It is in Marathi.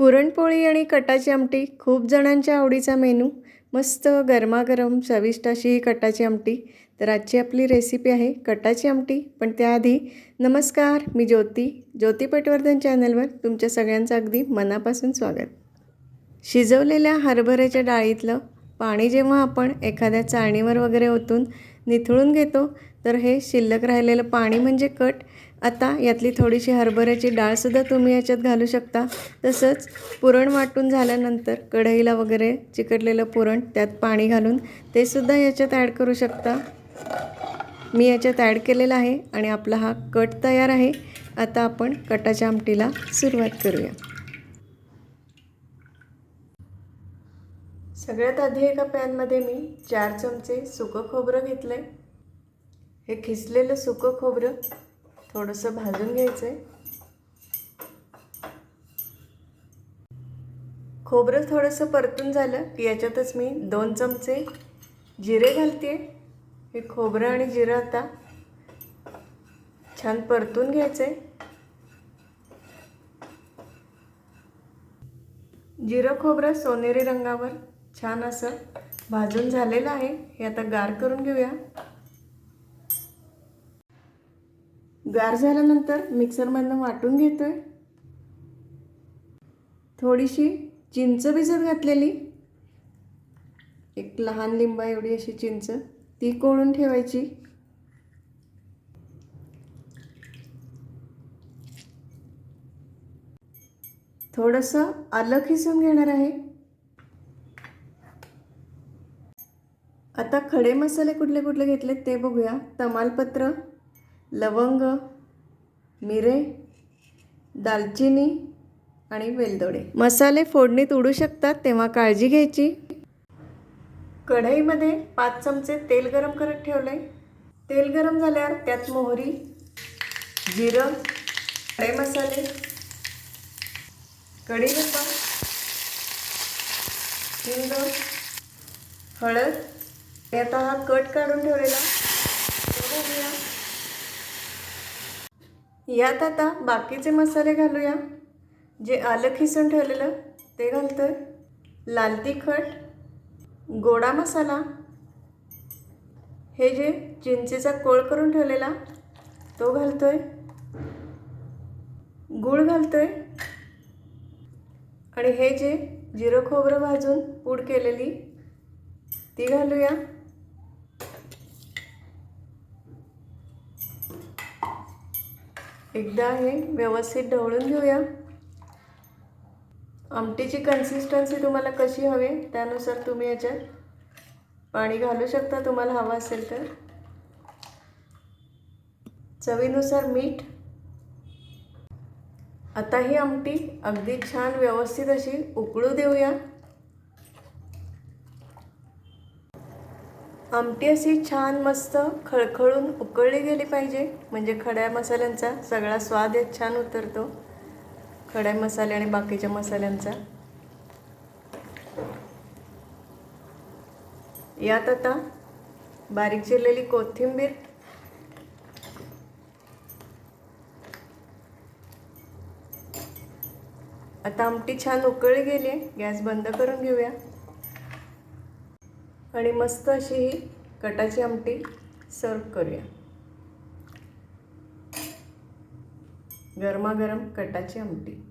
पुरणपोळी आणि कटाची आमटी खूप जणांच्या आवडीचा मेनू. मस्त गरमागरम चविष्ट अशी ही कटाची आमटी. तर आजची आपली रेसिपी आहे कटाची आमटी. पण त्याआधी नमस्कार मी ज्योती. ज्योती पटवर्धन चॅनलवर तुमच्या सगळ्यांचं अगदी मनापासून स्वागत. शिजवलेल्या हरभऱ्याच्या डाळीतलं पाणी जेव्हा आपण एखाद्या चाळणीवर वगैरे ओतून निथळून घेतो. तर हे शिल्लक राहिलेलं पाणी म्हणजे कट. आता यातली थोडीशी हरभऱ्याची डाळसुद्धा तुम्ही याच्यात घालू शकता. तसंच पुरण वाटून झाल्यानंतर कढईला वगैरे चिकटलेलं पुरण त्यात पाणी घालून ते सुद्धा याच्यात ॲड करू शकता. मी याच्यात ॲड केलेलं आहे आणि आपला हा कट तयार आहे. आता आपण कटाच्या आमटीला सुरुवात करूया. सगळ्यात आधी एका पॅनमध्ये मी चार चमचे सुकं खोबरं घेतलं आहे हे खिसलेलं सुकं खोबरं थोडंसं भाजून घ्यायचं आहे खोबरं थोडंसं परतून झालं की याच्यातच मी दोन चमचे जिरे घालते हे खोबरं आणि जिरं आता छान परतून घ्यायचं आहे जिरं खोबरं सोनेरी रंगावर छान असं भाजून झालेलं आहे. हे आता गार करून घेऊया. गार झाल्यानंतर मिक्सरमधनं वाटून घेतोय. थोडीशी चिंच भिजत घातलेली. एक लहान लिंबा एवढी अशी चिंच ती कोळून ठेवायची. थोडंसं आलं खिसून घेणार आहे. आता खडे मसाले कुठले कुठले घेतले ते बघूया. तमालपत्र लवंग मिरे दालचिनी आणि वेलदोडे. मसाले फोडणीत उडू शकतात तेव्हा काळजी घ्यायची. कढईमध्ये पाच चमचे तेल गरम करत ठेवले. तेल गरम झाल्यावर त्यात मोहरी जिरं खडे मसाले कढीपत्ता हिंग हळद आता हा कट काढून ठेवलेला. यात आता बाकीचे मसाले घालूया. जे आलं खिसून ठेवलेलं ते घालतोय. लाल तिखट गोडा मसाला. हे जे चिंचेचा कोळ करून ठेवलेला तो घालतो आहे गूळ आहे आणि हे जे जिरं खोबरं भाजून पूड केलेली ती घालूया. एकदा हे व्यवस्थित ढवळून घेऊया. आमटीची कन्सिस्टन्सी तुम्हाला कशी हवी त्यानुसार तुम्ही याच्यात पाणी घालू शकता तुम्हाला हवं असेल तर. चवीनुसार मीठ. आता ही आमटी अगदी छान व्यवस्थित अशी उकळू देऊया. आमटी अशी छान मस्त खळखळून उकळली गेली पाहिजे. म्हणजे खड्या मसाल्यांचा सगळा स्वाद यात छान उतरतो. खड्या मसाले आणि बाकीच्या मसाल्यांचा. यात आता बारीक चिरलेली कोथिंबीर. आता आमटी छान उकळली गेली आहे. गॅस बंद करून घेऊया. आणि मस्त अशी ही कटाची आमटी सर्व करूया. गरमागरम कटाची आमटी.